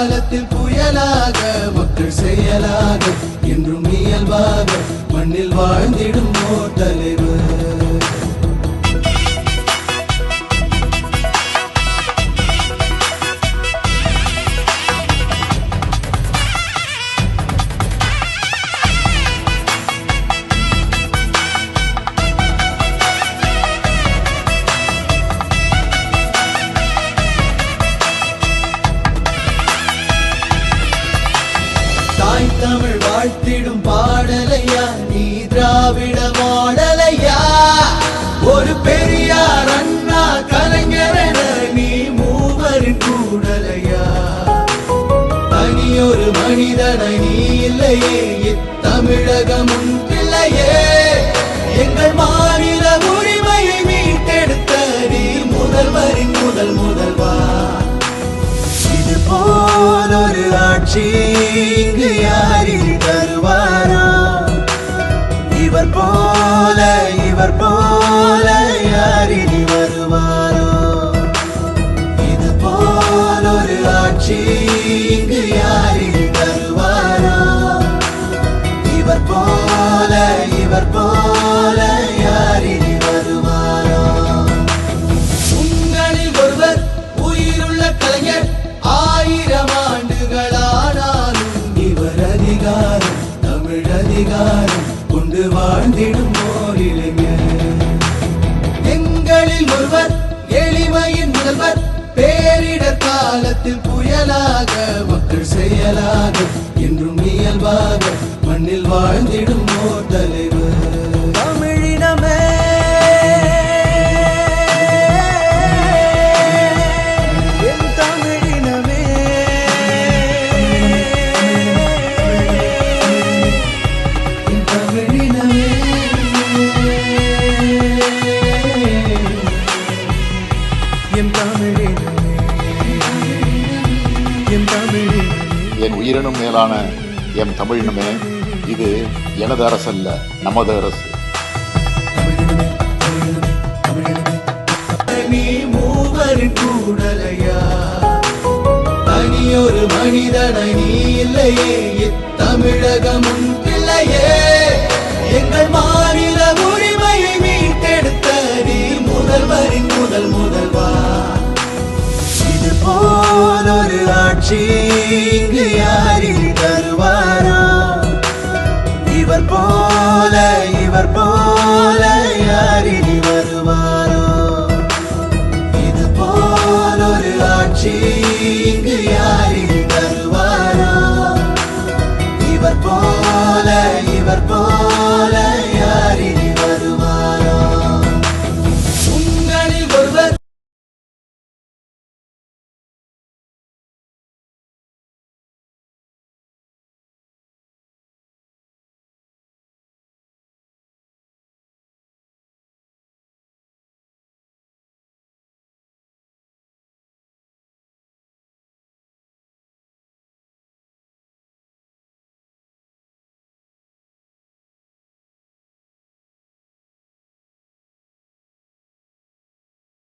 காலத்தில் புயலாக மக்கள் செயலாக என்றும் இயல்பாக மண்ணில் வாழ்ந்திடும் தமிழ் வாழ்த்திடும் பாடலையா? நீ திராவிட மாடலையா? ஒரு பெரியார் அண்ணா கலைஞரென நீ மூவரின் கூடலையா? தனியொரு மனிதனை நீ இல்லையே இத்தமிழகம் உன் பிள்ளையே. எங்கள் மா ஆட்சி யாரின் தமிழ் அதிகாரம் கொண்டு வாழ்ந்திடும் ஓர் இளைஞர் எங்களில் ஒருவர் எளிமையின் முதல்வர் பேரிடர் காலத்தில் புயலாக மக்கள் செயலாக என்றும் இயல்பாக மண்ணில் வாழ்ந்திடும் ஓர் தலை என் உயிரினும் மேலான என் தமிழினமே இது எனது அரசல்ல நமது அரசு. நீ மூவரின் கூடலையா? தனியொரு மனிதனை நீ இல்லையே இத்தமிழகம் உன் ஒரு ஆட்சி